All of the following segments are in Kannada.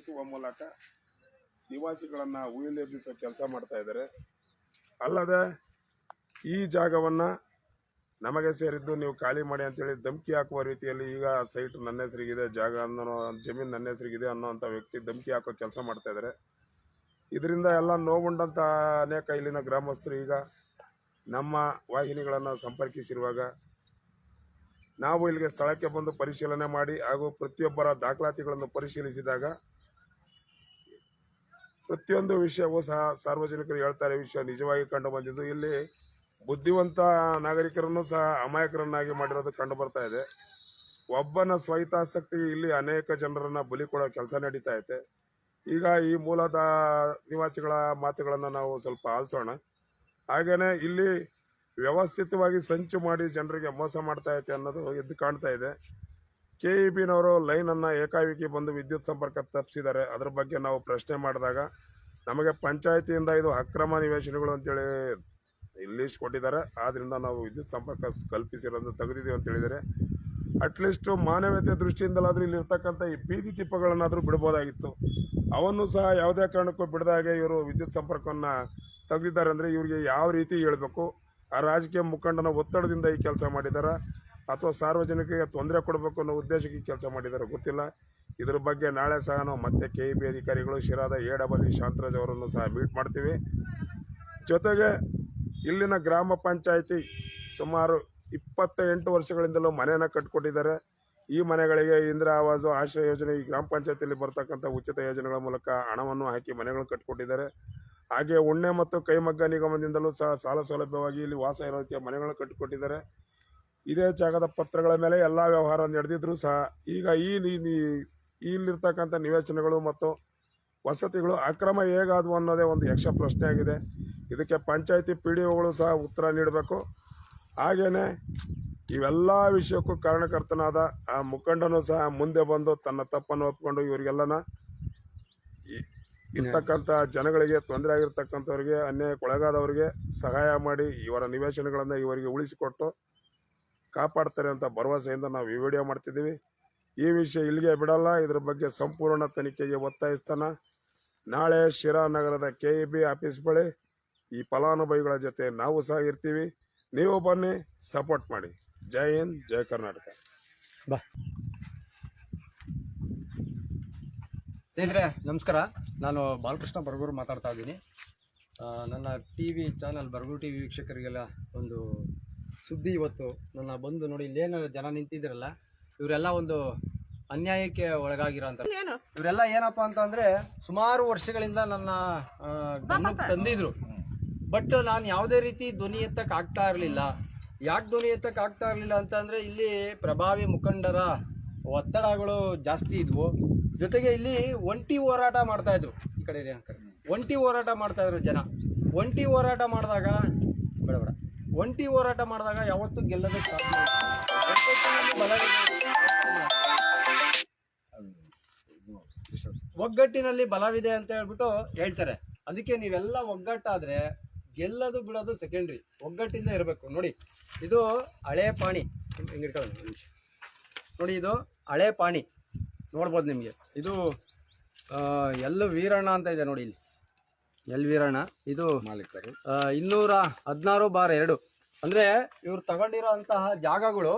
ನಡೆಸುವ ಮೂಲಕ ನಿವಾಸಿಗಳನ್ನ ಉಯಿಲೆಬ್ಬಿಸೋ ಕೆಲಸ ಮಾಡ್ತಾ ಇದ್ದಾರೆ. ಅಲ್ಲದೆ ಈ ಜಾಗವನ್ನ ನಮಗೆ ಸೇರಿದ್ದು ನೀವು ಖಾಲಿ ಮಾಡಿ ಅಂತೇಳಿ ಧಮಕಿ ಹಾಕುವ ರೀತಿಯಲ್ಲಿ ಈಗ ಸೈಟ್ ನನ್ನ ಹೆಸರಿಗಿದೆ, ಜಾಗ ಅನ್ನೋ ಜಮೀನು ನನ್ನ ಹೆಸರಿಗಿದೆ ಅನ್ನೋವಂಥ ವ್ಯಕ್ತಿ ಧಮಕಿ ಹಾಕೋ ಕೆಲಸ ಮಾಡ್ತಾ ಇದ್ದಾರೆ. ಇದರಿಂದ ಎಲ್ಲ ನೋವುಂಡಂಥ ಅನೇಕ ಇಲ್ಲಿನ ಗ್ರಾಮಸ್ಥರು ಈಗ ನಮ್ಮ ವಾಹಿನಿಗಳನ್ನು ಸಂಪರ್ಕಿಸಿರುವಾಗ ನಾವು ಇಲ್ಲಿಗೆ ಸ್ಥಳಕ್ಕೆ ಬಂದು ಪರಿಶೀಲನೆ ಮಾಡಿ ಹಾಗೂ ಪ್ರತಿಯೊಬ್ಬರ ದಾಖಲಾತಿಗಳನ್ನು ಪರಿಶೀಲಿಸಿದಾಗ ಪ್ರತಿಯೊಂದು ವಿಷಯವೂ ಸಹ ಸಾರ್ವಜನಿಕರು ಹೇಳ್ತಾರೆ ವಿಷಯ ನಿಜವಾಗಿ ಕಂಡು ಬಂದಿದ್ದು ಇಲ್ಲಿ ಬುದ್ಧಿವಂತ ನಾಗರಿಕರನ್ನು ಸಹ ಅಮಾಯಕರನ್ನಾಗಿ ಮಾಡಿರೋದು ಕಂಡು ಬರ್ತಾ ಇದೆ. ಒಬ್ಬನ ಸ್ವಹಿತಾಸಕ್ತಿಗೆ ಇಲ್ಲಿ ಅನೇಕ ಜನರನ್ನ ಬಲಿ ಕೊಡೋ ಕೆಲಸ ನಡೀತಾ ಐತೆ. ಈಗ ಈ ಮೂಲದ ನಿವಾಸಿಗಳ ಮಾತುಗಳನ್ನು ನಾವು ಸ್ವಲ್ಪ ಆಲಿಸೋಣ. ಹಾಗೇನೆ ಇಲ್ಲಿ ವ್ಯವಸ್ಥಿತವಾಗಿ ಸಂಚು ಮಾಡಿ ಜನರಿಗೆ ಮೋಸ ಮಾಡ್ತಾ ಐತೆ ಅನ್ನೋದು ಎದ್ದು ಕಾಣ್ತಾ ಇದೆ. ಕೆ ಇ ಬಿನವರು ಲೈನನ್ನು ಏಕಾಏಕಿ ಬಂದು ವಿದ್ಯುತ್ ಸಂಪರ್ಕ ತಪ್ಪಿಸಿದ್ದಾರೆ ಅದ್ರ ಬಗ್ಗೆ ನಾವು ಪ್ರಶ್ನೆ ಮಾಡಿದಾಗ, ನಮಗೆ ಪಂಚಾಯತಿಯಿಂದ ಇದು ಅಕ್ರಮ ನಿವೇಶನಗಳು ಅಂತೇಳಿ ಇಂಗ್ಲೀಷ್ ಕೊಟ್ಟಿದ್ದಾರೆ. ಆದ್ದರಿಂದ ನಾವು ವಿದ್ಯುತ್ ಸಂಪರ್ಕ ಕಲ್ಪಿಸಿರೋದು ತೆಗೆದಿದ್ದೀವಿ ಅಂತ ಹೇಳಿದ್ದಾರೆ. ಅಟ್ಲೀಸ್ಟ್ ಮಾನವೀಯತೆ ದೃಷ್ಟಿಯಿಂದಲಾದ್ರೂ ಇಲ್ಲಿ ಇರ್ತಕ್ಕಂಥ ಈ ಬೀದಿ ದೀಪಗಳನ್ನಾದರೂ ಬಿಡ್ಬೋದಾಗಿತ್ತು. ಅವನ್ನು ಸಹ ಯಾವುದೇ ಕಾರಣಕ್ಕೂ ಬಿಡದಾಗೆ ಇವರು ವಿದ್ಯುತ್ ಸಂಪರ್ಕವನ್ನು ತೆಗೆದಿದ್ದಾರೆ ಅಂದರೆ ಇವರಿಗೆ ಯಾವ ರೀತಿ ಹೇಳಬೇಕು? ಆ ರಾಜಕೀಯ ಮುಖಂಡನ ಒತ್ತಡದಿಂದ ಈ ಕೆಲಸ ಮಾಡಿದಾರ ಅಥವಾ ಸಾರ್ವಜನಿಕರಿಗೆ ತೊಂದರೆ ಕೊಡಬೇಕು ಅನ್ನೋ ಉದ್ದೇಶಕ್ಕೆ ಕೆಲಸ ಮಾಡಿದ್ದಾರೆ, ಗೊತ್ತಿಲ್ಲ. ಇದ್ರ ಬಗ್ಗೆ ನಾಳೆ ಸಹ ನಾವು ಮತ್ತೆ ಕೆ ಇ ಬಿ ಅಧಿಕಾರಿಗಳು ಶಿರಾದ ಎ ಡಬಲ್ ಶಾಂತರಾಜ್ ಅವರನ್ನು ಸಹ ಮೀಟ್ ಮಾಡ್ತೀವಿ. ಜೊತೆಗೆ ಇಲ್ಲಿನ ಗ್ರಾಮ ಪಂಚಾಯಿತಿ ಸುಮಾರು ಇಪ್ಪತ್ತ ಎಂಟು ವರ್ಷಗಳಿಂದಲೂ ಮನೆಯನ್ನು ಕಟ್ಕೊಟ್ಟಿದ್ದಾರೆ. ಈ ಮನೆಗಳಿಗೆ ಇಂದಿರಾ ಆವಾಸ ಆಶ್ರಯ ಯೋಜನೆ, ಈ ಗ್ರಾಮ ಪಂಚಾಯತಿಯಲ್ಲಿ ಬರ್ತಕ್ಕಂಥ ಉಚಿತ ಯೋಜನೆಗಳ ಮೂಲಕ ಹಣವನ್ನು ಹಾಕಿ ಮನೆಗಳು ಕಟ್ಕೊಟ್ಟಿದ್ದಾರೆ. ಹಾಗೆ ಉಣ್ಣೆ ಮತ್ತು ಕೈಮಗ್ಗ ನಿಗಮದಿಂದಲೂ ಸಹ ಸಾಲ ಸೌಲಭ್ಯವಾಗಿ ಇಲ್ಲಿ ವಾಸ ಇರೋದಕ್ಕೆ ಮನೆಗಳು ಕಟ್ಟಿಕೊಟ್ಟಿದ್ದಾರೆ ಇದೇ ಜಾಗದ ಪತ್ರಗಳ ಮೇಲೆ ಎಲ್ಲ ವ್ಯವಹಾರ ನಡೆದಿದ್ರು ಸಹ ಈಗ ಈ ಇಲ್ಲಿರ್ತಕ್ಕಂಥ ನಿವೇಶನಗಳು ಮತ್ತು ವಸತಿಗಳು ಅಕ್ರಮ ಹೇಗಾದವು ಅನ್ನೋದೇ ಒಂದು ಯಕ್ಷ ಪ್ರಶ್ನೆಯಾಗಿದೆ ಇದಕ್ಕೆ ಪಂಚಾಯತಿ ಪಿ ಡಿ ಒಗಳು ಸಹ ಉತ್ತರ ನೀಡಬೇಕು. ಹಾಗೆಯೇ ಇವೆಲ್ಲ ವಿಷಯಕ್ಕೂ ಕಾರಣಕರ್ತನಾದ ಆ ಮುಖಂಡನೂ ಸಹ ಮುಂದೆ ಬಂದು ತನ್ನ ತಪ್ಪನ್ನು ಒಪ್ಪಿಕೊಂಡು ಇವರಿಗೆಲ್ಲನ ಇರ್ತಕ್ಕಂಥ ಜನಗಳಿಗೆ ತೊಂದರೆ ಆಗಿರ್ತಕ್ಕಂಥವ್ರಿಗೆ ಅನ್ಯಾಯಕ್ಕೊಳಗಾದವ್ರಿಗೆ ಸಹಾಯ ಮಾಡಿ ಇವರ ನಿವೇಶನಗಳನ್ನು ಇವರಿಗೆ ಉಳಿಸಿಕೊಟ್ಟು ಕಾಪಾಡ್ತಾರೆ ಅಂತ ಭರವಸೆಯಿಂದ ನಾವು ಈ ವಿಡಿಯೋ ಮಾಡ್ತಿದ್ದೀವಿ. ಈ ವಿಷಯ ಇಲ್ಲಿಗೆ ಬಿಡಲ್ಲ. ಇದ್ರ ಬಗ್ಗೆ ಸಂಪೂರ್ಣ ತನಿಖೆಗೆ ಒತ್ತಾಯಿಸ್ತಾನ. ನಾಳೆ ಶಿರಾ ನಗರದ ಕೆ ಇ ಬಿ ಆಫೀಸ್ ಬಳಿ ಈ ಫಲಾನುಭವಿಗಳ ಜೊತೆ ನಾವು ಸಹ ಇರ್ತೀವಿ. ನೀವು ಬನ್ನಿ, ಸಪೋರ್ಟ್ ಮಾಡಿ. ಜೈ ಹಿಂದ್, ಜೈ ಕರ್ನಾಟಕ. ಬಾ. ಸ್ನೇಹಿತರೆ, ನಮಸ್ಕಾರ. ನಾನು ಬಾಲಕೃಷ್ಣ ಬರಗೂರು ಮಾತಾಡ್ತಾ ಇದ್ದೀನಿ. ನನ್ನ T V channel Baragur T V ವೀಕ್ಷಕರಿಗೆಲ್ಲ ಒಂದು ಸುದ್ದಿ ಇವತ್ತು. ನನ್ನ ಬಂದು ನೋಡಿ ಇಲ್ಲೇನು ಜನ ನಿಂತಿದ್ರಲ್ಲ ಇವರೆಲ್ಲ ಒಂದು ಅನ್ಯಾಯಕ್ಕೆ ಒಳಗಾಗಿರೋಂಥ ಇವರೆಲ್ಲ ಏನಪ್ಪ ಅಂತಂದ್ರೆ ಸುಮಾರು ವರ್ಷಗಳಿಂದ ನನ್ನ ಗಮನಕ್ಕೆ ತಂದಿದ್ರು. ಬಟ್ ನಾನು ಯಾವುದೇ ರೀತಿ ಧ್ವನಿ ಎತ್ತಕ್ಕೆ ಆಗ್ತಾ ಇರಲಿಲ್ಲ. ಯಾಕೆ ಧ್ವನಿ ಎತ್ತಕ್ಕೆ ಆಗ್ತಾ ಇರಲಿಲ್ಲ ಅಂತಂದರೆ ಇಲ್ಲಿ ಪ್ರಭಾವಿ ಮುಖಂಡರ ಒತ್ತಡಗಳು ಜಾಸ್ತಿ ಇದ್ವು. ಜೊತೆಗೆ ಇಲ್ಲಿ ಒಂಟಿ ಹೋರಾಟ ಮಾಡ್ತಾಯಿದ್ರು ಈ ಕಡೆ ಒಂಟಿ ಹೋರಾಟ ಮಾಡ್ತಾಯಿದ್ರು ಜನ. ಒಂಟಿ ಹೋರಾಟ ಮಾಡಿದಾಗ ಬೇಡ ಬೇಡ. ಒಂಟಿ ಹೋರಾಟ ಮಾಡಿದಾಗ ಯಾವತ್ತೂ ಗೆಲ್ಲೋದಕ್ಕೆ. ಒಗ್ಗಟ್ಟಿನಲ್ಲಿ ಬಲವಿದೆ. ಅಂತ ಹೇಳ್ಬಿಟ್ಟು ಹೇಳ್ತಾರೆ. ಅದಕ್ಕೆ ನೀವೆಲ್ಲ ಒಗ್ಗಟ್ಟಾದ್ರೆ ಗೆಲ್ಲೋದು ಬಿಡೋದು ಸೆಕೆಂಡ್ರಿ ಒಗ್ಗಟ್ಟಿಂದ ಇರಬೇಕು. ನೋಡಿ, ಇದು ಹಳೆ ಪಾಣಿ. ಹಿಂಗಿಟ್ಕೊಳ್ಳಿ ನೋಡಿ, ಇದು ಹಳೆ ಪಾಣಿ. ನೋಡ್ಬೋದು ನಿಮಗೆ. ಇದು ಎಲ್ಲ ಎಲ್ ವೀರಣ್ಣ ಅಂತ ಇದೆ ನೋಡಿ ಇಲ್ಲಿ. ಎಲ್ ವೀರಣ್ಣ? ಇದು ಮಾಲೀಕರು. ಇನ್ನೂರ ಹದಿನಾರು ಬಾರ್ ಎರಡು. ಅಂದ್ರೆ ಇವ್ರು ತಗೊಂಡಿರೋ ಅಂತಹ ಜಾಗಗಳು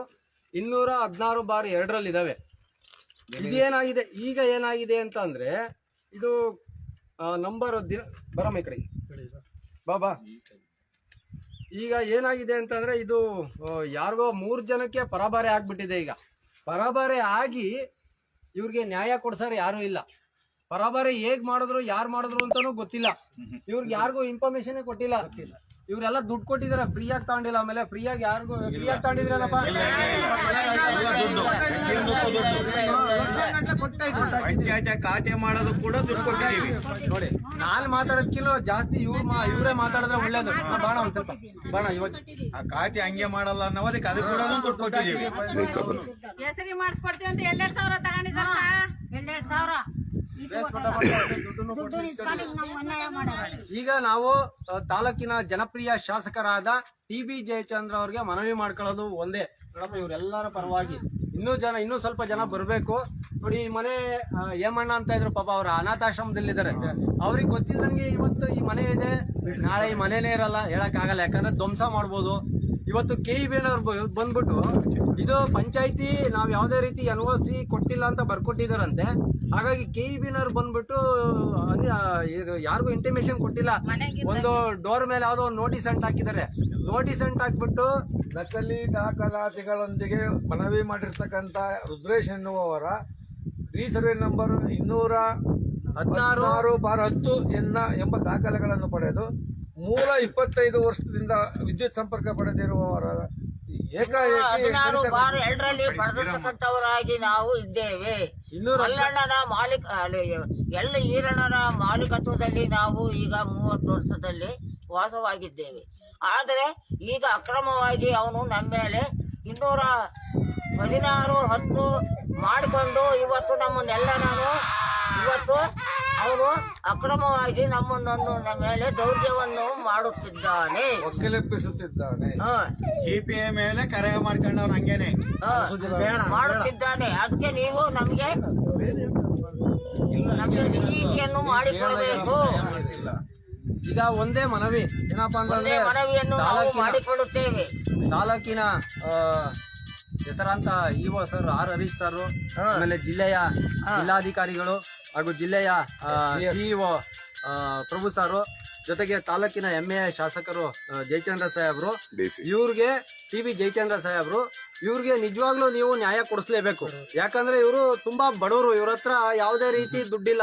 ಇನ್ನೂರ ಹದಿನಾರು ಬಾರ್ ಎರಡರಲ್ಲಿದ್ದಾವೆ ಇದೇನಾಗಿದೆ? ಈಗ ಏನಾಗಿದೆ ಅಂತ ಅಂದ್ರೆ ಇದು ನಂಬರ್ ದಿನ ಬರಮ್ಮ ಈ ಕಡೆಗೆ ಬಾ ಬಾ. ಈಗ ಏನಾಗಿದೆ ಅಂತಂದ್ರೆ ಇದು ಯಾರಿಗೋ ಮೂರು ಜನಕ್ಕೆ ಪರಬಾರೆ ಆಗ್ಬಿಟ್ಟಿದೆ ಈಗ. ಪರಬಾರೆ ಆಗಿ ಇವ್ರಿಗೆ ನ್ಯಾಯ ಕೊಡ್ಸಾರ ಯಾರು ಇಲ್ಲ. ಪರಬಾರೆ ಹೇಗ್ ಮಾಡಿದ್ರು ಯಾರು ಮಾಡಿದ್ರು ಅಂತಾನು ಗೊತ್ತಿಲ್ಲ. ಇವ್ರಿಗೆ ಯಾರಿಗೂ ಇನ್ಫಾರ್ಮೇಶನ್ ಕೊಟ್ಟಿಲ್ಲ. ಇವರೆಲ್ಲ ದುಡ್ಡು ಕೊಟ್ಟಿದಾರೆ ಫ್ರೀಯಾಗಿ ತಗೊಂಡಿಲ್ಲ ಆಮೇಲೆ ಫ್ರೀಯಾಗಿ ಯಾರಿಗೂ ಫ್ರೀಯಾಗಿ ತಗೊಂಡಿದ್ರಲ್ಲಪ್ಪ? ಪಂಚಾಯತ್ ಖಾತೆ ಮಾಡೋದು ಕೂಡ ದುಡ್ಡು ಕೊಟ್ಟಿದ್ದೀವಿ. ನೋಡಿ ನಾನು ಮಾತಾಡೋದ್ಕಿಲ್ಲ ಜಾಸ್ತಿ ಇವ್ರು ಮಾ ಇವ್ರೇ ಮಾತಾಡಿದ್ರೆ ಒಳ್ಳೇದು. ಬಾಣ ಒಂದ್ ಸ್ವಲ್ಪ. ಬಾಣ ಇವತ್ತು ಆ ಖಾತೆ ಹಂಗೆ ಮಾಡಲ್ಲ ಅನ್ನೋದಕ್ಕೆ ಅದು ಕೂಡ ದುಡ್ಡು ಕೊಟ್ಟಿದ್ದೀವಿ. ಹೆಸರಿ ಮಾಡಿಸ್ಕೊಡ್ತೀವಿ ಅಂತ ಎರಡೆರಡು ಸಾವಿರ ತಗೊಂಡಿದ್ದಾರೆ? ಎರಡೆರಡು ಸಾವಿರ? ಈಗ ನಾವು ತಾಲೂಕಿನ ಜನಪ್ರಿಯ ಶಾಸಕರಾದ ಟಿ ಬಿ ಜಯಚಂದ್ರ ಅವ್ರಿಗೆ ಮನವಿ ಮಾಡ್ಕೊಳ್ಳೋದು ಒಂದೇ. ನೋಡಪ್ಪ ಇವರೆಲ್ಲರ ಪರವಾಗಿ ಇನ್ನೂ ಜನ ಇನ್ನೂ ಸ್ವಲ್ಪ ಜನ ಬರಬೇಕು. ನೋಡಿ ಈ ಮನೆ ಹೇಮಣ್ಣ ಅಂತ ಇದ್ರು ಪಾಪ ಅವ್ರ ಅನಾಥಾಶ್ರಮದಲ್ಲಿದ್ದಾರೆ. ಅವ್ರಿಗೆ ಗೊತ್ತಿಲ್ಲದಂಗೆ ಇವತ್ತು ಈ ಮನೆ ಇದೆ. ನಾಳೆ ಈ ಮನೆನೇ ಇರಲ್ಲ ಹೇಳಕ್ ಆಗಲ್ಲ ಯಾಕಂದ್ರೆ ಧ್ವಂಸ ಮಾಡ್ಬೋದು. ಇವತ್ತು ಕೆ ಇ ಬಂದ್ಬಿಟ್ಟು ಇದು ಪಂಚಾಯತಿ ನಾವು ಯಾವುದೇ ರೀತಿ ಎನ್ ಓ ಸಿ ಕೊಟ್ಟಿಲ್ಲ ಅಂತ ಬರ್ಕೊಟ್ಟಿದಾರಂತೆ. ಹಾಗಾಗಿ ಕೆ ಇ ಬಿನವ್ರು ಬಂದ್ಬಿಟ್ಟು ಯಾರಿಗೂ ಇಂಟಿಮೇಶನ್ ಕೊಟ್ಟಿಲ್ಲ. ಒಂದು ಡೋರ್ ಮೇಲೆ ಯಾವುದೋ ಒಂದು ನೋಟಿಸ್ ಅಂಟ್ ಹಾಕಿದ್ದಾರೆ. ನೋಟಿಸ್ ಅಂಟ್ ಹಾಕ್ಬಿಟ್ಟು ನಕಲಿ ದಾಖಲಾತಿಗಳೊಂದಿಗೆ ಮನವಿ ಮಾಡಿರ್ತಕ್ಕಂಥ ರುದ್ರೇಶ್ ಎನ್ನುವವರ ಸರ್ವೆ ನಂಬರ್ ಇನ್ನೂರ ಹದಿನಾರು. ಬಾರ್ ಹತ್ತು ಎನ್ನ ಎಂಬ ದಾಖಲೆಗಳನ್ನು ಪಡೆದು ಮೂಲ ಇಪ್ಪತ್ತೈದು ವರ್ಷದಿಂದ ವಿದ್ಯುತ್ ಸಂಪರ್ಕ ಪಡೆದಿರುವವರ ಹದಿನಾರು ಬಾರ್ ಎರಡರಲ್ಲಿ ಪಡೆದಿರ್ತಕ್ಕಂಥವರಾಗಿ ನಾವು ಇದ್ದೇವೆ. ಅಲ್ಲಣ್ಣನ ಮಲ್ಲಣ್ಣನ ಮಾಲೀಕ ಎಲ್ಲ ಈರಣ್ಣನ ಮಾಲೀಕತ್ವದಲ್ಲಿ ನಾವು ಈಗ ಮೂವತ್ತು ವರ್ಷದಲ್ಲಿ ವಾಸವಾಗಿದ್ದೇವೆ. ಆದರೆ ಈಗ ಅಕ್ರಮವಾಗಿ ಅವನು ನಮ್ಮ ಮೇಲೆ ಇನ್ನೂರ ಹದಿನಾರು ಹತ್ತು ಮಾಡಿಕೊಂಡು ಇವತ್ತು ನಮ್ಮನ್ನೆಲ್ಲ ನಾನು ಇವತ್ತು ಅವನು ಅಕ್ರಮವಾಗಿ ನಮ್ಮನ್ನೊಂದು ನಮ್ಮ ಮೇಲೆ ದೌರ್ಜವನ್ನು ಮಾಡುತ್ತಿದ್ದಾನೆ. ಒಕ್ಕಲೆಪ್ಪಿಸುತ್ತಿದ್ದಾನೆ ಜಿಪಿಎ ಮೇಲೆ ಕರೆ ಮಾಡ್ಕೊಂಡವ್ನು ಹಂಗೇನೆ. ಮಾಡುತ್ತಿದ್ದಾನೆ. ಅದಕ್ಕೆ ನೀವು ನಮಗೆ ನಮಗೆ ನೀತಿಯನ್ನು ಮಾಡಿಕೊಡಬೇಕು. ಈಗ ಒಂದೇ ಮನವಿ. ಏನಪ್ಪಾ ಅಂತಂದ್ರೆ ಮನವಿಯನ್ನು ನಾವು ಮಾಡಿಕೊಡುತ್ತೇವೆ ಮಾಡಿಕೊಳ್ಳುತ್ತೇವೆ. ತಾಲೂಕಿನ ಆ, ಹೆಸರಾಂತ EO sir R Harish sir ಆಮೇಲೆ ಜಿಲ್ಲೆಯ ಜಿಲ್ಲಾಧಿಕಾರಿಗಳು ಹಾಗೂ ಜಿಲ್ಲೆಯ ಸಿಇಒ ಪ್ರಭು ಸಾರು ಜೊತೆಗೆ ತಾಲೂಕಿನ ಎಂ ಎ ಶಾಸಕರು ಜಯಚಂದ್ರ ಸಾಹೇಬ್ರು. ಇವ್ರಿಗೆ ಟಿ ಬಿ ಜಯಚಂದ್ರ ಸಾಹೇಬ್ರು. ಇವ್ರಿಗೆ ನಿಜವಾಗ್ಲೂ ನೀವು ನ್ಯಾಯ ಕೊಡಿಸ್ಲೇಬೇಕು. ಯಾಕಂದ್ರೆ ಇವರು ತುಂಬಾ ಬಡವರು. ಇವ್ರ ಹತ್ರ ಯಾವುದೇ ರೀತಿ ದುಡ್ಡಿಲ್ಲ.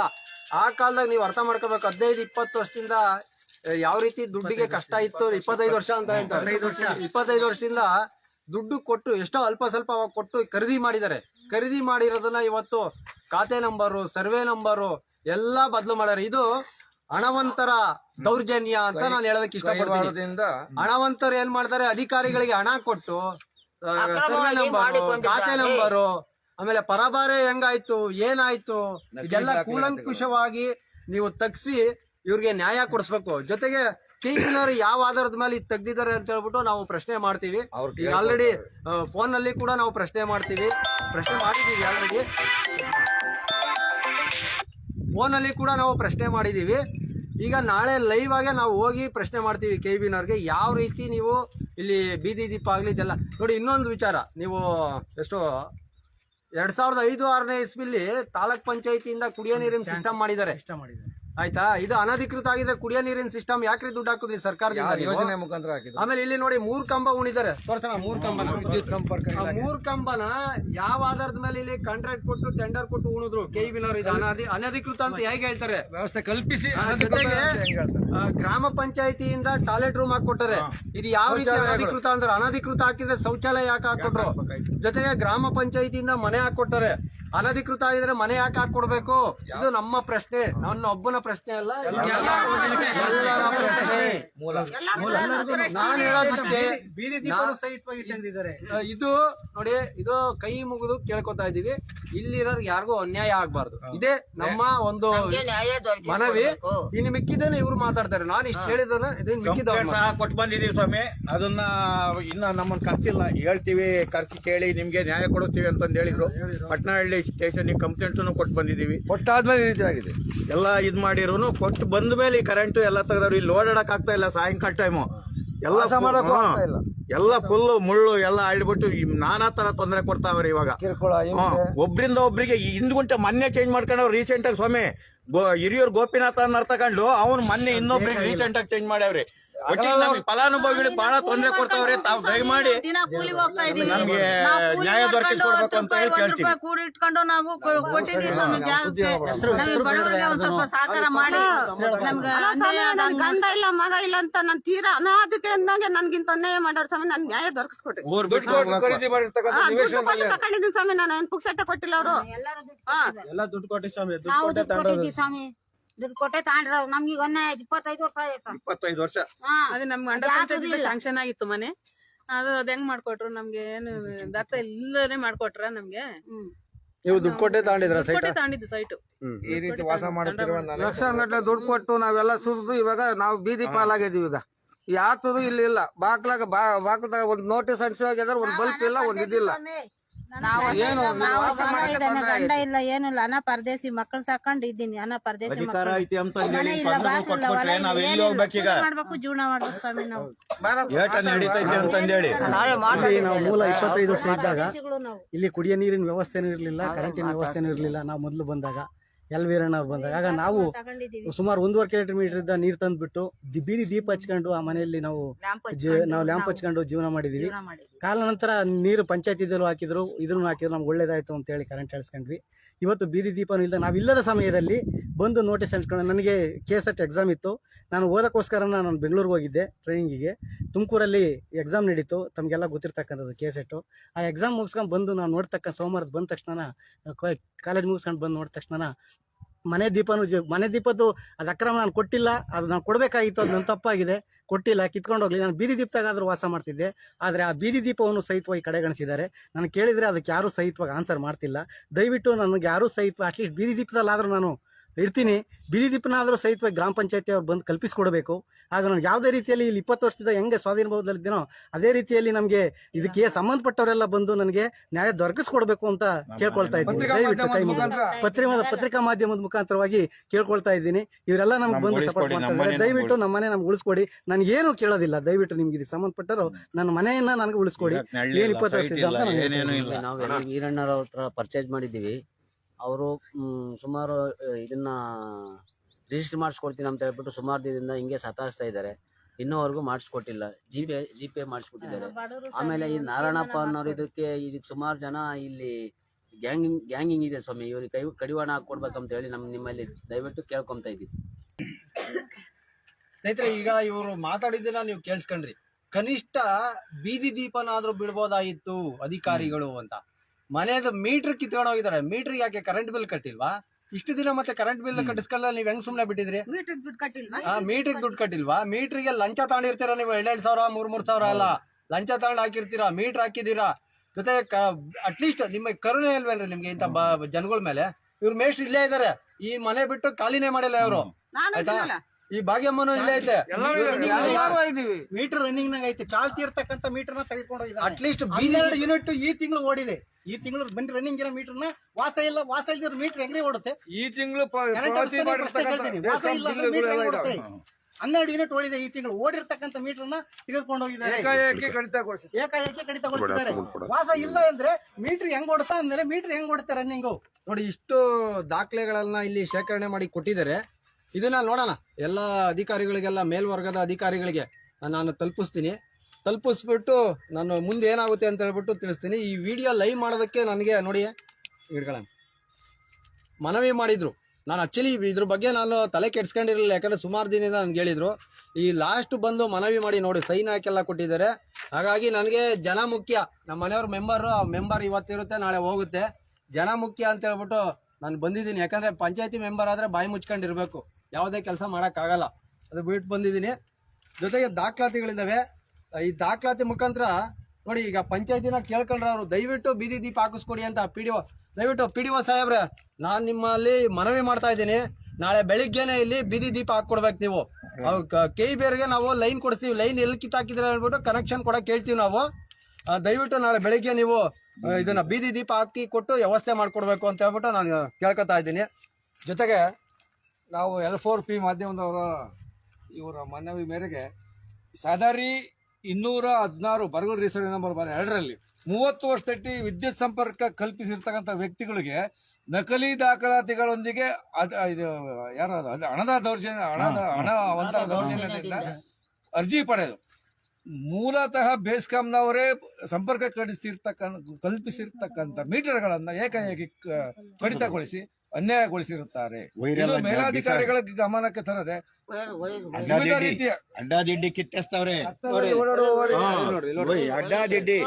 ಆ ಕಾಲದಾಗ ನೀವು ಅರ್ಥ ಮಾಡ್ಕೋಬೇಕು. ಹದಿನೈದು ಇಪ್ಪತ್ತು ವರ್ಷದಿಂದ ಯಾವ ರೀತಿ ದುಡ್ಡಿಗೆ ಕಷ್ಟ ಇತ್ತು. ಇಪ್ಪತ್ತೈದು ವರ್ಷ ಅಂತ ಹೇಳ್ತಾರೆ. ಇಪ್ಪತ್ತೈದು ವರ್ಷದಿಂದ ದುಡ್ಡು ಕೊಟ್ಟು ಎಷ್ಟೋ ಅಲ್ಪ ಸ್ವಲ್ಪ ಕೊಟ್ಟು ಖರೀದಿ ಮಾಡಿದ್ದಾರೆ. ಖರೀದಿ ಮಾಡಿರೋದನ್ನ ಇವತ್ತು ಖಾತೆ ನಂಬರು ಸರ್ವೆ ನಂಬರು ಎಲ್ಲ ಬದಲು ಮಾಡ್ಯಾರ. ಇದು ಹಣವಂತರ ದೌರ್ಜನ್ಯ ಅಂತ ನಾನು ಹೇಳೋದಕ್ಕೆ ಇಷ್ಟಪಡ್ತೀನಿ. ಹಣವಂತರು ಏನ್ ಮಾಡ್ತಾರೆ? ಅಧಿಕಾರಿಗಳಿಗೆ ಹಣ ಕೊಟ್ಟು ಸರ್ವೆ ನಂಬರು ಖಾತೆ ನಂಬರು ಆಮೇಲೆ ಪರಭಾರೆ ಹೆಂಗಾಯ್ತು ಏನಾಯ್ತು ಇದೆಲ್ಲ ಕೂಲಂಕುಷವಾಗಿ ನೀವು ತಗ್ಸಿ ಇವ್ರಿಗೆ ನ್ಯಾಯ ಕೊಡಿಸ್ಬೇಕು. ಜೊತೆಗೆ ಟಿವಿನವರು ಯಾವ ಆಧಾರದ ಮೇಲೆ ಇದು ತೆಗ್ದಿದ್ದಾರೆ ಅಂತ ಹೇಳ್ಬಿಟ್ಟು ನಾವು ಪ್ರಶ್ನೆ ಮಾಡ್ತೀವಿ. ಈಗ ಆಲ್ರೆಡಿ ಫೋನ್ನಲ್ಲಿ ಕೂಡ ನಾವು ಪ್ರಶ್ನೆ ಮಾಡ್ತೀವಿ. ಪ್ರಶ್ನೆ ಮಾಡಿದೀವಿ ಆಲ್ರೆಡಿ ಫೋನ್ ಅಲ್ಲಿ ಕೂಡ ನಾವು ಪ್ರಶ್ನೆ ಮಾಡಿದೀವಿ. ಈಗ ನಾಳೆ ಲೈವ್ ಆಗಿ ನಾವು ಹೋಗಿ ಪ್ರಶ್ನೆ ಮಾಡ್ತೀವಿ ಕೆ ಬಿನವ್ರಿಗೆ ಯಾವ ರೀತಿ ನೀವು ಇಲ್ಲಿ ಬೀದಿ ದೀಪ ಆಗಲಿ ಇದೆಲ್ಲ. ನೋಡಿ ಇನ್ನೊಂದು ವಿಚಾರ. ನೀವು ಎಷ್ಟು ಎರಡ್ ಸಾವಿರದ ಐದು ಆರನೇ ಇಸ್ವಿಲಿ ತಾಲೂಕ್ ಪಂಚಾಯತಿಯಿಂದ ಕುಡಿಯೋ ನೀರಿನ ಸಿಸ್ಟಮ್ ಮಾಡಿದ್ದಾರೆ. ಆಯ್ತಾ? ಇದು ಅನಧಿಕೃತ ಆಗಿದ್ರೆ ಕುಡಿಯೋ ನೀರಿನ ಸಿಸ್ಟಮ್ ಯಾಕ್ರಿ ದುಡ್ಡು ಹಾಕುದ್ರಿ ಸರ್ಕಾರದಿಂದ? ಯೋಜನೆ ಮುಖಾಂತರ ಹಾಕಿದ್ರು. ಆಮೇಲೆ ಇಲ್ಲಿ ನೋಡಿ ಮೂರ್ ಕಂಬ ಉಣಿದಾರೆ. ತೋರ್ಸೋಣ ಮೂರ್ ಕಂಬ ವಿದ್ಯುತ್ ಸಂಪರ್ಕ ಆ ಇಲಾಖೆ. ಮೂರ್ ಕಂಬನ ಯಾವ ಆಧಾರದ ಮೇಲೆ ಇಲ್ಲಿ ಕಾಂಟ್ರಾಕ್ಟ್ ಕೊಟ್ಟು ಟೆಂಡರ್ ಕೊಟ್ಟು ಉಣಿದ್ರು? ಕೆ ಬಿನವರು ಇದು ಅನಾಧಿ ಅನಧಿಕೃತ ಅಂತ ಹೇಗೆ ಹೇಳ್ತಾರೆ? ವ್ಯವಸ್ಥೆ ಕಲ್ಪಿಸಿ ಆ, ಜೊತೆಗೆ ಗ್ರಾಮ ಪಂಚಾಯತಿಯಿಂದ ಟಾಯ್ಲೆಟ್ ರೂಮ್ ಹಾಕೊಟ್ಟಾರೆ ಇದು ಯಾವ ರೀತಿ. ಅನಧಿಕೃತ ಅಂದ್ರೆ ಅನಧಿಕೃತ ಹಾಕಿದ್ರೆ ಶೌಚಾಲಯ ಯಾಕೆ ಹಾಕೊಟ್ರು ಜೊತೆಗೆ ಗ್ರಾಮ ಪಂಚಾಯತಿಯಿಂದ ಮನೆ ಹಾಕೊಟ್ಟಾರೆ ಅನಧಿಕೃತ ಆಗಿದ್ರೆ ಮನೆ ಯಾಕೆ ಹಾಕೊಡ್ಬೇಕು ಇದು ನಮ್ಮ ಪ್ರಶ್ನೆ ನನ್ನ ಒಬ್ಬನ ಪ್ರಶ್ನೆ ಅಲ್ಲ ಇದು ಎಲ್ಲರ ಪ್ರಶ್ನೆ. ನಾನು ಹೇಳೋದಿಷ್ಟೇ ಬೀದಿ ನಾ- ದೀಪನು ಸಹಿತವಾಗಿ ತಂದಿದ್ದಾರೆ. ಇದು ನೋಡಿ ಇದು ಕೈ ಮುಗಿದು ಕೇಳ್ಕೊತಾ ಇದೀವಿ ಇಲ್ಲಿರೋರ್ಗೆ ಯಾರಿಗೂ ಅನ್ಯಾಯ ಆಗ್ಬಾರ್ದು. ಇದೇ ನಮ್ಮ ಒಂದು ಮನವಿ. ಇನ್ ಇನ್ನು ಮಿಕ್ಕಿದ್ದೇನೆ ಇವ್ರು ಮಾತಾಡ್ತಾರೆ. ನಾನು ಇಷ್ಟು ಹೇಳಿದನ ಇದನ್ನ ಮಿಕ್ಕಿದ ಕಂಪ್ಲೇಂಟ್ ಸಹ ಕೊಟ್ಟು ಬಂದಿದೀವಿ ಸ್ವಾಮಿ. ಅದನ್ನ ಇನ್ನ ನಮ್ಮನ್ನ ಕರ್ಸಿಲ್ಲ. ಹೇಳ್ತೀವಿ ಕರ್ಸಿ ಕೇಳಿ ನಿಮ್ಗೆ ನ್ಯಾಯ ಕೊಡುತ್ತೀವಿ ಅಂತಂದು ಹೇಳಿದ್ರು. ಪಟ್ನಹಳ್ಳಿ ಸ್ಟೇಷನ್ ಕಂಪ್ಲೇಂಟ್ ಕೊಟ್ಟು ಬಂದಿದೀವಿ ಕೊಟ್ಟಾದ್ಮೇಲೆ ಈ ರೀತಿ ಆಗಿದೆ ಎಲ್ಲ ಇದು ಮಾಡಿರೋನು ಕೊಟ್ಟು ಬಂದ ಮೇಲೆ ಈ ಕರೆಂಟ್ ಎಲ್ಲ ತೆಗೆದವ್ರು. ಇಲ್ಲಿ ಓಡಾಡಕ್ ಆಗ್ತಾ ಇಲ್ಲ ಸಾಯಂಕಾಲ ಟೈಮು ಎಲ್ಲ ವಾಸ ಮಾಡಕ್ಕೂ ಹಾ. ಆಗ್ತಾ ಇಲ್ಲ. ಎಲ್ಲ ಫುಲ್ಲು ಮುಳ್ಳು ಎಲ್ಲ ಅಳ್ಬಿಟ್ಟು ಈ ನಾನಾ ತರ ತೊಂದರೆ ಕೊಡ್ತಾವ್ರಿ ಇವಾಗ. ಕಿರುಕುಳ. ಒಬ್ರಿಂದ ಒಬ್ರಿಗೆ ಹಿಂದ್ ಗುಂಟೆ ಮೊನ್ನೆ ಚೇಂಜ್ ಮಾಡ್ಕೊಂಡವ್ರು ರೀಸೆಂಟ್ ಆಗಿ ಸ್ವಾಮಿ. ಹಿರಿಯೂರ್ ಗೋಪಿನಾಥ ಅನ್ನ ತಗೊಂಡು ಅವ್ನು ಮೊನ್ನೆ ಇನ್ನೊಬ್ರಿಗೆ ರೀಸೆಂಟ್ ಆಗಿ ಚೇಂಜ್ ಮಾಡ್ಯಾವ್ರಿ. ಒಟ್ಟಿಗೆ ನಮಗೆ ಫಲಾನುಭವಿಗಳಿಗೆ ಬಹಳ ತೊಂದರೆ ಕೊಡ್ತಾವ್ರಿ ತಾವು ದಯಮಾಡಿ ದಿನ ಕೂಲಿ ಹೋಗ್ತಾ ಇದೀವಿ ನಮ್ಗೆ ನಾವು ಕೂಲಿ ನ್ಯಾಯ ಮಾಡ್ಕೊಂಡು ದೊರಕಿಸ್ಕೊಡ್ಬೇಕು ಹತ್ತು ಅಂತ ರೂಪಾಯಿ, ಹೇಳಿ ಒಂದು ಕೇಳ್ತೀವಿ. ರೂಪಾಯಿ ಕೂಡಿ ಇಟ್ಕೊಂಡು ನಾವು ಕೊಟ್ಟಿದ್ದೀವಿ ಕೊಟ್ಟಿದೀವಿ ಸ್ವಾಮಿ ಜಾಗಕ್ಕೆ ನಮಗೆ ಬಡವರಿಗೆ ಒಂದ್ ಸ್ವಲ್ಪ ಸಹಕಾರ ಮಾಡಿ. ನಮ್ಗೆ ಅನ್ಯಾಯ ಆದಂಗ್ ಗಂಡ ಇಲ್ಲ ಮಗ ಇಲ್ಲ ಅಂತ ನನ್ ತೀರಾ ಅದಕ್ಕೆ ಅಂದಂಗೆ ನನ್ಗಿಂತ ಅನ್ಯಾಯ ಮಾಡೋರು ಸ್ವಾಮಿ ನನ್ ನ್ಯಾಯ ದೊರಕಿಸ್ಕೊಟ್ರಿ ಊರ್ ದುಡ್ಡು ಕೊಟ್ಟು ಖರೀದಿ ಮಾಡಿರ್ತಕ್ಕಂಥ ದುಡ್ಡು ನಿವೇಶನ ಕೊಟ್ಟು ತಕೊಂಡಿದ್ದೀನಿ ಸ್ವಾಮಿ ನಾನು ಏನ್ ಪುಕ್ಸಟ್ಟೆ ಕೊಟ್ಟಿಲ್ಲ ಅವರು. ನಾವು ದುಡ್ಡು ಕೊಟ್ಟಿದ್ವಿ ಸ್ವಾಮಿ. ದುಡ್ಡು ಕೊಟ್ಟೆ ತಗೊಂಡ್ರ ನಮ್ಗೆ ಈಗ ಒಂದೇ ಇಪ್ಪತ್ತೈದು ವರ್ಷ ಆಯ್ತು. ಇಪ್ಪತ್ತೈದು ವರ್ಷ. ಹಾ. ಅದೇ ನಮ್ಗೆ ಅಂಡ ಯಾವ್ದು ಪಂಚಾಯತ್ ಇಲ್ಲ. ಶಾಂಕ್ಷನ್ ಆಗಿತ್ತು ಮನೆ. ಅದು ಅದ್ ಹೆಂಗ್ ಮಾಡ್ಕೊಟ್ರು ನಮ್ಗೆ ಏನು ದತ್ತ ಇಲ್ಲದೆ ಮಾಡ್ಕೊಟ್ರ ನಮ್ಗೆ. ಹ್ಮ್. ನೀವು ದುಡ್ಡು ಕೊಟ್ಟೆ ತಗೊಂಡಿದ್ರ ಸೈಟ್ ಕೊಟ್ಟೆ ತಗೊಂಡಿದ್ದು ಸೈಟು ಈ ರೀತಿ ವಾಸ ಮಾಡುತ್ತಿರುವ ನಾನು ಲಕ್ಷಾನ್ಗಟ್ಲೆ ದುಡ್ಡು ಕೊಟ್ಟು ನಾವೆಲ್ಲ ಸುರಿದು ಇವಾಗ ನಾವು ಬೀದಿ ಪಾಲಾಗಿದೀವಿ ಈಗ. ಯಾತದು ಇಲ್ಲಿ ಇಲ್ಲ. ಬಾಕ್ಲಾಗ ಬಾ ಬಾಕ್ಲಾಗ ಒಂದ್ ನೋಟಿಸ್ ಅಂಟಿಸಿ ಹೋಗ್ಯದ್ರ ಒಂದ್ ಬಲ್ಪ್ ಇಲ್ಲ ಒಂದ್ ಇದಿಲ್ಲ. ನಾವು ಸಣ್ಣ ಇದ್ದಾನೆ, ತೊಂದ್ರೆ ಗಂಡ. ಇಲ್ಲ ಏನಿಲ್ಲ ಅನ ಪರದೇಶಿ ಮಕ್ಕಳು ಸಾಕೊಂಡು ಇದ್ದೀನಿ ಅನ ಪರದೇಸಿ ಅಧಿಕಾರ ಐತಿ ಅಂತ ಮನೆ ಹೇಳಿ ಇಲ್ಲ ಬಾಗಿಲು ಇಲ್ಲ, ಕೊಟ್ಬಿಟ್ರೆ ಹೊಲ ಇಲ್ಲ, ನಾವ್ ಎಲ್ಲಿ ಏನಿಲ್ಲ. ಹೋಗ್ಬೇಕೀಗ ಕೂಲಿ ಮಾಡ್ಬೇಕು ಜೀವನ ಮಾಡ್ಬೇಕು ಸ್ವಾಮಿ ನಾವು. ಏಟ ನಡೀತೈತಿ ಅಂತಂದೇಳಿ. ಇಲ್ಲಿ ನಾವು ಮೂಲ ಇಪ್ಪತ್ತೈದು ವರ್ಷ ಇದ್ದಾಗ ನಾವು ಇಲ್ಲಿ ಕುಡಿಯೋ ನೀರಿನ ವ್ಯವಸ್ಥೆನೂ ಇರ್ಲಿಲ್ಲ ಕರೆಂಟಿನ ವ್ಯವಸ್ಥೆನೂ ಇರ್ಲಿಲ್ಲ ನಾವು ಮೊದಲು ಬಂದಾಗ. ಎಲ್ ವೀರಣ್ಣ ಅವ್ರು ಬಂದಾಗ. ಆಗ ನಾವು ಸುಮಾರು ಒಂದೂವರೆ ಕಿಲೋಮೀಟರ್ ಇದ್ದ ನೀರು ತಂದ್ಬಿಟ್ಟು ದಿ- ಬೀದಿ ದೀಪ ಹಚ್ಕೊಂಡು ಆ ಮನೆಯಲ್ಲಿ ನಾವು ನಾವು ಲ್ಯಾಂಪ್ ಹಚ್ಕೊಂಡು ಜೀವನ ಮಾಡಿದೀವಿ ಕಾಲ ನಂತರ ನೀರು ಪಂಚಾಯತಿದಲ್ಲೂ ಹಾಕಿದ್ರು ಇದ್ರು ಹಾಕಿದ್ರು ನಮ್ಗೆ ಒಳ್ಳೇದಾಯ್ತು ಅಂತ ಹೇಳಿ ಕರೆಂಟ್ ಹೇಳ್ಸ್ಕೊಂಡ್ವಿ. ಇವತ್ತು ಬೀದಿ ದೀಪನೂ ಇಲ್ಲ. ನಾವಿಲ್ಲದ ಸಮಯದಲ್ಲಿ ಬಂದು ನೋಟಿಸ್ ಹಂಚ್ಕೊಂಡು ನನಗೆ ಕೆ ಎಸ್ ಎಟ್ ಎಕ್ಸಾಮ್ ಇತ್ತು. ನಾನು ಓದೋಕ್ಕೋಸ್ಕರ ನಾನು ಬೆಂಗಳೂರಿಗೆ ಹೋಗಿದ್ದೆ ಟ್ರೈನಿಂಗಿಗೆ ತುಮಕೂರಲ್ಲಿ ಎಕ್ಸಾಮ್ ನಡೀತು. ತಮಗೆಲ್ಲ ಗೊತ್ತಿರ್ತಕ್ಕಂಥದ್ದು ಕೆ ಎಸ್ ಎಟ್ಟು ಆ ಎಕ್ಸಾಮ್ ಮುಗಿಸ್ಕೊಂಡು ಬಂದು ನಾನು ನೋಡ್ತಕ್ಕ ಸೋಮವಾರದ ಬಂದ ತಕ್ಷಣ ಕಾಲೇಜ್ ಮುಗಿಸ್ಕೊಂಡು ಬಂದು ನೋಡಿದ ತಕ್ಷಣ ಮನೆ ದೀಪನೂ ಮನೆ ದೀಪದ್ದು ಅದು ಅಕ್ರಮ ನಾನು ಕೊಟ್ಟಿಲ್ಲ, ಅದು ನಾನು ಕೊಡಬೇಕಾಗಿತ್ತು, ಅದು ನನ್ನ ತಪ್ಪಾಗಿದೆ, ಕೊಟ್ಟಿಲ್ಲ, ಕಿತ್ಕೊಂಡು ಹೋಗಲಿ. ನಾನು ಬೀದಿ ದೀಪದಾಗಾದರೂ ವಾಸ ಮಾಡ್ತಿದ್ದೆ, ಆದರೆ ಆ ಬೀದಿ ದೀಪವನ್ನು ಸಹಿತವಾಗಿ ಕಡೆಗಣಿಸಿದ್ದಾರೆ. ನಾನು ಕೇಳಿದರೆ ಅದಕ್ಕೆ ಯಾರೂ ಸಹಿತವಾಗಿ ಆನ್ಸರ್ ಮಾಡ್ತಿಲ್ಲ. ದಯವಿಟ್ಟು ನನಗೆ ಯಾರೂ ಸಹಿತ ಅಟ್ಲೀಸ್ಟ್ ಬೀದಿ ದೀಪದಲ್ಲಾದರೂ ನಾನು ಇರ್ತೀನಿ. ಬೀದಿ ದೀಪನಾದರೂ ಸಹಿತವಾಗಿ ಗ್ರಾಮ ಪಂಚಾಯತಿ ಅವ್ರು ಬಂದು ಕಲ್ಪಿಸಿಕೊಡಬೇಕು. ಆಗ ನಾನು ಯಾವುದೇ ರೀತಿಯಲ್ಲಿ ಇಲ್ಲಿ ಇಪ್ಪತ್ತು ವರ್ಷದ ಹೆಂಗೆ ಸ್ವಾಧೀನ ಭಾವದಲ್ಲಿದ್ದೀನೋ ಅದೇ ರೀತಿಯಲ್ಲಿ ನಮಗೆ ಇದಕ್ಕೆ ಸಂಬಂಧಪಟ್ಟವರೆಲ್ಲ ಬಂದು ನನಗೆ ನ್ಯಾಯ ದೊರಕಿಸ್ಕೊಡ್ಬೇಕು ಅಂತ ಕೇಳ್ಕೊಳ್ತಾ ಇದ್ದೀನಿ. ಪತ್ರಿಕಾ ದಯವಿಟ್ಟು ಕೈ ಪತ್ರಿಕಾ ಪತ್ರಿಕಾ ಮಾಧ್ಯಮದ ಮುಖಾಂತರವಾಗಿ ಕೇಳ್ಕೊಳ್ತಾ ಇದ್ದೀನಿ. ಇವರೆಲ್ಲ ನಮ್ಗೆ ಬಂದು ಸಪೋರ್ಟ್ ಮಾಡ್ತಾರೆ. ನಮ್ಮನೆ ದಯವಿಟ್ಟು ನಮ್ಗೆ ನಮ್ಮ ಮನೆ ನಮ್ಗೆ ಉಳಿಸ್ಕೊಡಿ. ನನಗೇನು ಕೇಳೋದಿಲ್ಲ. ದಯವಿಟ್ಟು ನಿಮ್ಗೆ ಇದಕ್ಕೆ ಸಂಬಂಧಪಟ್ಟರು ನನ್ನ ಮನೆಯನ್ನ ನನಗೆ ಉಳಿಸ್ಕೊಡಿ. ಏನು ಇಪ್ಪತ್ತು ವರ್ಷದಿಂದ ಅಂತ ನಾನು ಏನೇನು ಇಲ್ಲ. ನಾವು ಎಲ್ಲ ಹತ್ರ ಪರ್ಚೇಸ್ ಮಾಡಿದ್ದೀವಿ. ಅವರು ಸುಮಾರು ಇದನ್ನ ರಿಜಿಸ್ಟರ್ ಮಾಡಿಸ್ಕೊಡ್ತೀನಿ ಅಂತ ಹೇಳ್ಬಿಟ್ಟು ಸುಮಾರು ದಿನದಿಂದ ಹಿಂಗೆ ಸತಾಯಿಸ್ತಾ ಇದ್ದಾರೆ. ಇನ್ನೂವರೆಗೂ ಮಾಡಿಸ್ಕೊಟ್ಟಿಲ್ಲ. ಜಿ ಪೇ ಜಿ ಪೇ ಮಾಡಿಸ್ಕೊಟ್ಟಿದ್ದಾರೆ. ಆಮೇಲೆ ಈ ನಾರಾಯಣಪ್ಪ ಅನ್ನೋರು ಇದಕ್ಕೆ ಇದಕ್ಕೆ ಸುಮಾರು ಜನ ಇಲ್ಲಿ ಗ್ಯಾಂಗಿಂಗ್ ಗ್ಯಾಂಗಿಂಗ್ ಇದೆ ಸ್ವಾಮಿ. ಇವ್ರಿಗೆ ಕೈ ಕಡಿವಾಣ ಹಾಕ್ಕೊಡ್ಬೇಕಂತ ಹೇಳಿ ನಮ್ಮ ನಿಮ್ಮಲ್ಲಿ ದಯವಿಟ್ಟು ಕೇಳ್ಕೊತಾ ಇದ್ದೀವಿ. ಸ್ನೇಹಿತರೆ ಈಗ ಇವರು ಮಾತಾಡಿದ್ದನ್ನ ನೀವು ಕೇಳಿಸ್ಕೊಂಡ್ರಿ. ಕನಿಷ್ಠ ಬೀದಿ ದೀಪನಾದ್ರೂ ಬಿಡ್ಬೋದಾಗಿತ್ತು ಅಧಿಕಾರಿಗಳು ಅಂತ. ಮನೆಯದು ಮೀಟರ್ ಕಿತ್ಕೊಂಡು ಹೋಗಿದ್ದಾರೆ. ಮೀಟರ್ ಯಾಕೆ ಕರೆಂಟ್ ಬಿಲ್ ಕಟ್ಟಿಲ್ವಾ? ಇಷ್ಟು ದಿನ ಮತ್ತೆ ಕರೆಂಟ್ ಬಿಲ್ ಕಟ್ಟಿಸ್ಕಲ್ಲ ನೀವು ಹೆಂಗ್ ಸುಮ್ನೆ ಬಿಟ್ಟಿದ್ರಿ? ಮೀಟರ್ ದುಡ್ಡು ಕಟ್ಟಿಲ್ವಾ? ಆ ಮೀಟ್ರಿಗೆ ದುಡ್ಡು ಕಟ್ಟಿಲ್ವಾ? ಮೀಟ್ರಿಗೆ ಲಂಚ ತಗೊಂಡಿರ್ತೀರಾ ನೀವು? ಎರಡೆರಡು ಸಾವಿರ ಮೂರ್ ಮೂರ್ ಸಾವಿರ ಅಲ್ಲ. ಲಂಚ ತಗೊಂಡು ಹಾಕಿರ್ತೀರಾ? ಮೀಟರ್ ಹಾಕಿದ್ದೀರಾ? ಜೊತೆ ಅಟ್ಲೀಸ್ಟ್ ನಿಮ್ಮ ಕರುಣೆ ಇಲ್ವೇನ್ರಿ ನಿಮ್ಗೆ ಇಂಥ ಜನಗಳ ಮೇಲೆ? ಇವ್ರ ಮೇಷ್ಟ್ರು ಇಲ್ಲೇ ಇದಾರೆ. ಈ ಮನೆ ಬಿಟ್ಟು ಖಾಲಿನೇ ಮಾಡಿಲ್ಲ ಇವರು. ನಾನು ಆಯ್ತಾ? ಈ ಭಾಗ್ಯಮ್ಮನು ಇಲ್ಲೇ ಐತೆ. ಮೀಟರ್ ರನ್ನಿಂಗ್ ನಾಗ ಐತೆ. ಚಾಲ್ತಿ ಇರ್ತಕ್ಕಂತ ಮೀಟರ್ನ ತೆಗೆದುಕೊಂಡು ಅಟ್ಲೀಸ್ಟ್ ಹನ್ನೆರಡು ಯೂನಿಟ್ ಈ ತಿಂಗಳು ಓಡಿದೆ. ಈ ತಿಂಗಳು ಬಂದ್ ರನ್ನಿಂಗ್ ಇರೋ ಮೀಟರ್ನ ವಾಸ ಇಲ್ಲ ವಾಸ ಇಲ್ದಿರೋ ಮೀಟರ್ ಹೆಂಗ್ರಿ ಓಡುತ್ತೆ? ಈ ತಿಂಗಳು? ಹನ್ನೆರಡು ಯೂನಿಟ್ ಓಡಿದೆ ಈ ತಿಂಗಳು. ಓಡಿರ್ತಕ್ಕಂಥ ಮೀಟರ್ನ ತೆಗೆದುಕೊಂಡು ಹೋಗಿದ್ದಾರೆ. ಏಕಾಏಕಿ ಕಡಿತಗೊಳಿಸಿದ್ದಾರೆ ವಾಸ ಇಲ್ಲ ಅಂದ್ರೆ ಮೀಟರ್ ಹೆಂಗ್ ಓಡುತ್ತಾ ಅಂದ್ರೆ ಮೀಟರ್ ಹೆಂಗ್ ಓಡುತ್ತೆ ರನ್ನಿಂಗು ನೋಡಿ ಇಷ್ಟು ದಾಖಲೆಗಳನ್ನ ಇಲ್ಲಿ ಶೇಖರಣೆ ಮಾಡಿ ಕೊಟ್ಟಿದ್ದಾರೆ. ಇದನ್ನ ನೋಡೋಣ. ಎಲ್ಲ ಅಧಿಕಾರಿಗಳಿಗೆಲ್ಲ, ಮೇಲ್ವರ್ಗದ ಅಧಿಕಾರಿಗಳಿಗೆ ನಾನು ತಲುಪಿಸ್ತೀನಿ. ತಲುಪಿಸ್ಬಿಟ್ಟು ನಾನು ಮುಂದೆ ಏನಾಗುತ್ತೆ ಅಂತ ಹೇಳ್ಬಿಟ್ಟು ತಿಳಿಸ್ತೀನಿ. ಈ ವಿಡಿಯೋ ಲೈವ್ ಮಾಡೋದಕ್ಕೆ ನನಗೆ ನೋಡಿ ಇಟ್ಕೊಳ್ಳೋಣ ಮನವಿ ಮಾಡಿದ್ರು. ನಾನು ಆ್ಯಕ್ಚುಲಿ ಇದ್ರ ಬಗ್ಗೆ ನಾನು ತಲೆ ಕೆಡ್ಸ್ಕೊಂಡಿರಲಿಲ್ಲ. ಯಾಕಂದ್ರೆ ಸುಮಾರು ದಿನದಿಂದ ನನಗೆ ಹೇಳಿದರು. ಈ ಲಾಸ್ಟ್ ಬಂದು ಮನವಿ ಮಾಡಿ ನೋಡಿ ಸೈನ್ ಹಾಕೆಲ್ಲ ಕೊಟ್ಟಿದ್ದಾರೆ. ಹಾಗಾಗಿ ನನಗೆ ಜನ ಮುಖ್ಯ, ನಮ್ಮ ಮನೆಯವ್ರ ಮೆಂಬರು ಆ ಮೆಂಬರ್ ಇವತ್ತಿರುತ್ತೆ, ನಾಳೆ ಹೋಗುತ್ತೆ. ಜನ ಮುಖ್ಯ ಅಂತ ಹೇಳ್ಬಿಟ್ಟು ನಾನು ಬಂದಿದ್ದೀನಿ. ಯಾಕಂದ್ರೆ ಪಂಚಾಯತಿ ಮೆಂಬರ್ ಆದ್ರೆ ಬಾಯಿ ಮುಚ್ಕೊಂಡಿರ್ಬೇಕು. ಯಾವುದೇ ಕೆಲಸ ಮಾಡೋಕ್ಕಾಗಲ್ಲ. ಅದು ಬಿಟ್ಟು ಬಂದಿದ್ದೀನಿ. ಜೊತೆಗೆ ದಾಖಲಾತಿಗಳಿದ್ದಾವೆ ಈ ದಾಖಲಾತಿ ಮುಖಾಂತರ ನೋಡಿ, ಈಗ ಪಂಚಾಯತಿನ ಕೇಳ್ಕೊಂಡ್ರೆ ಅವರು ದಯವಿಟ್ಟು ಬೀದಿ ದೀಪ ಹಾಕಿಸ್ಕೊಡಿ ಅಂತ ಪಿ ಡಿ ಒ ದಯವಿಟ್ಟು ಪಿ ಡಿ ಒ ಸಾಹೇಬ್ರೆ, ನಾನು ನಿಮ್ಮಲ್ಲಿ ಮನವಿ ಮಾಡ್ತಾ ಇದ್ದೀನಿ. ನಾಳೆ ಬೆಳಿಗ್ಗೆನೆ ಇಲ್ಲಿ ಬೀದಿ ದೀಪ ಹಾಕ್ಕೊಡ್ಬೇಕು ನೀವು. ಕೈ ಬೇರೆಗೆ ನಾವು ಲೈನ್ ಕೊಡ್ತೀವಿ ಲೈನ್ ಎಲ್ಲಿ ಕಿತ್ತಾಕಿದ್ರೆ ಹೇಳ್ಬಿಟ್ಟು ಕನೆಕ್ಷನ್ ಕೊಡಕ್ಕೆ ಕೇಳ್ತೀವಿ ನಾವು. ದಯವಿಟ್ಟು ನಾಳೆ ಬೆಳಿಗ್ಗೆ ನೀವು ಇದನ್ನ ಬೀದಿ ದೀಪ ಹಾಕಿ ಕೊಟ್ಟು ವ್ಯವಸ್ಥೆ ಮಾಡಿಕೊಡ್ಬೇಕು ಅಂತ ಹೇಳ್ಬಿಟ್ಟು ನಾನು ಕೇಳ್ಕೊತಾ ಇದ್ದೀನಿ. ಜೊತೆಗೆ ನಾವು ಎಲ್ ಫೋರ್ ಪಿ ಮಾಧ್ಯಮದವರ ಇವರ ಮನವಿ ಮೇರೆಗೆ ಸದರಿ ಇನ್ನೂರ ಹದಿನಾರು ಬರಗೂರು ರಿಸರ್ವ್ ನಂಬರ್ ಬಾರ ಎರಡರಲ್ಲಿ ಮೂವತ್ತು ವರ್ಷದಟ್ಟಿ ವಿದ್ಯುತ್ ಸಂಪರ್ಕ ಕಲ್ಪಿಸಿರ್ತಕ್ಕಂಥ ವ್ಯಕ್ತಿಗಳಿಗೆ ನಕಲಿ ದಾಖಲಾತಿಗಳೊಂದಿಗೆ ಅದು ಇದು ಯಾರು ಹಣದ ದೌರ್ಜನ್ಯ ಹಣದ ಹಣ ಒಂಥರ ದೌರ್ಜನ್ಯದಿಂದ ಅರ್ಜಿ ಪಡೆದು ಮೂಲತಃ ಬೇಸ್ಕಾಮ್ನವರೇ ಸಂಪರ್ಕ ಕಡಿಸಿರ್ತಕ್ಕಂಥ ಕಲ್ಪಿಸಿರ್ತಕ್ಕಂಥ ಮೀಟರ್ಗಳನ್ನು ಏಕಾಏಕಿ ಕ- ಕಡಿತಗೊಳಿಸಿ ಅನ್ಯಾಯಗೊಳಿಸಿರುತ್ತಾರೆ. ಇದು ಮೇಲಾಧಿಕಾರಿಗಳ ಗಮನಕ್ಕೆ ತರದೆ ವಿವಿಧ ರೀತಿಯ ಅಡ್ಡಾದಿಡ್ಡಿ ಕಿತ್ತೆಸ್ತವ್ರೆ. ಓಡಾಡುವವರಿಗೆ ಅಡ್ಡಾದಿಡ್ಡಿ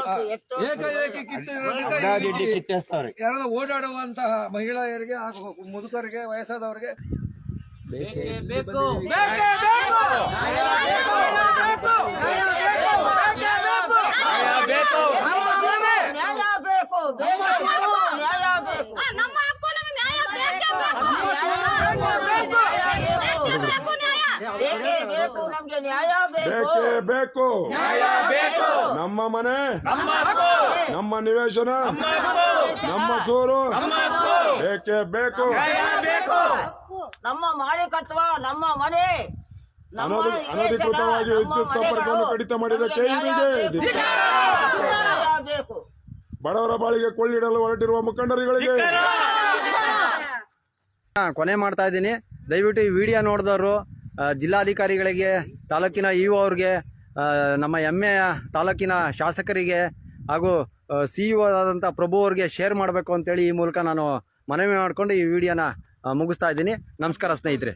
ಏಕಾಏಕಿ ಕಿತ್ತಿರೋದ್ರಿಂದ ಅಡ್ಡಾದಿಡ್ಡಿ ಕಿತ್ತೆಸ್ತವ್ರೆ. ಯಾರಾದ್ರೂ ಓಡಾಡುವಂತಹ ಮಹಿಳೆಯರಿಗೆ ಹಾಗೂ ಮುದುಕರಿಗೆ ವಯಸ್ಸಾದವರಿಗೆ ನ್ಯಾಯ ಬೇಕು ಬೇಕು, ನ್ಯಾಯ ಬೇಕು ನಮ್ಮ ಹಕ್ಕು ನಮಗೆ ನ್ಯಾಯ ಬೇಕೇ ಬೇಕು. ಬೇಕು, ಬೇಕು, ನ್ಯಾಯ. ಬೇಕೇ ಬೇಕು ನಮ್ಗೆ ನ್ಯಾಯ ಬೇಕು. ಬೇಕೇ ಬೇಕು. ಬೇಕು. ನಮ್ಮ ಮನೆ. ನಮ್ಮ ಹಕ್ಕು. ನಮ್ಮ ನಿವೇಶನ. ನಮ್ಮ ಹಕ್ಕು. ನಮ್ಮ ಸೂರು. ನಮ್ಮ ಹಕ್ಕು. ಬೇಕೇ ಬೇಕು. ನ್ಯಾಯ ಬೇಕು. ನಮ್ಮ ಮಾಲೀಕತ್ವ ನಮ್ಮ ಮನೆ ನಮ್ಮ ಅನಧಿ- ಅನಧಿಕೃತವಾಗಿ ನಮ್ಮ ವಿದ್ಯುತ್ ಸಂಪರ್ಕವನ್ನು ಮನೆಗಳು. ಕಡಿತ ಮಾಡಿದ ನಮ್ಗೆ ಕೆಇಬಿಗೆ ನ್ಯಾಯ ಬೇಕು. ನ್ಯಾಯ ಬೇಕು. ಬಡವರ ಬಾಳಿಗೆ ಕೊಳ್ಳಿಡಲು ಹೊರಟಿರುವ ಮುಖಂಡರುಗಳಿಗೆ ಹಾ, ಕೊನೆ ಮಾಡ್ತಾ ಇದ್ದೀನಿ. ದಯವಿಟ್ಟು ಈ ವಿಡಿಯೋ ನೋಡಿದವರು ಜಿಲ್ಲಾಧಿಕಾರಿಗಳಿಗೆ, ತಾಲೂಕಿನ ಇ ಒ ಅವ್ರಿಗೆ ನಮ್ಮ ಹೆಮ್ಮೆಯ ತಾಲೂಕಿನ ಶಾಸಕರಿಗೆ ಹಾಗೂ ಸಿ ಇ ಆದಂಥ ಪ್ರಭು ಅವ್ರಿಗೆ ಶೇರ್ ಮಾಡಬೇಕು ಅಂತೇಳಿ ಈ ಮೂಲಕ ನಾನು ಮನವಿ ಮಾಡಿಕೊಂಡು ಈ ವಿಡಿಯೋನ ಮುಗಿಸ್ತಾ ಇದ್ದೀನಿ. ನಮಸ್ಕಾರ ಸ್ನೇಹಿತರೆ.